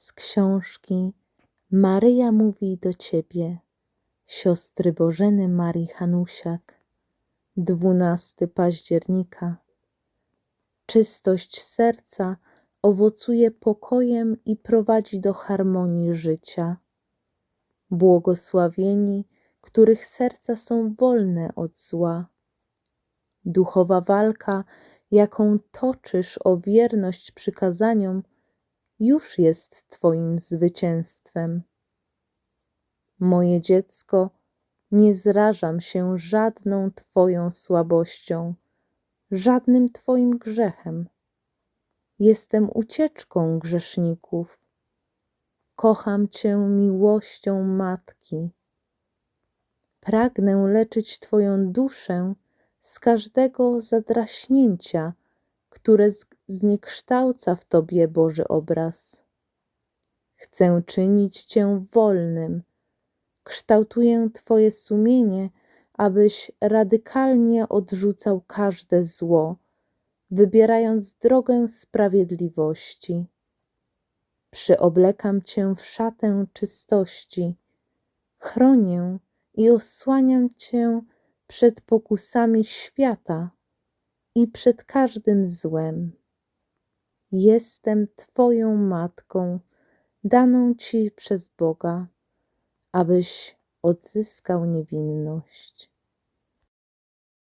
z książki Maryja mówi do Ciebie, siostry Bożeny Marii Hanusiak, 12 października. Czystość serca owocuje pokojem i prowadzi do harmonii życia. Błogosławieni, których serca są wolne od zła. Duchowa walka, jaką toczysz o wierność przykazaniom, już jest Twoim zwycięstwem. Moje dziecko, nie zrażam się żadną Twoją słabością, żadnym Twoim grzechem. Jestem ucieczką grzeszników. Kocham Cię miłością Matki. Pragnę leczyć Twoją duszę z każdego zadraśnięcia, które zniekształca w Tobie Boży obraz. Chcę czynić Cię wolnym. Kształtuję Twoje sumienie, abyś radykalnie odrzucał każde zło, wybierając drogę sprawiedliwości. Przyoblekam Cię w szatę czystości, chronię i osłaniam Cię przed pokusami świata i przed każdym złem. Jestem Twoją matką, daną Ci przez Boga, abyś odzyskał niewinność.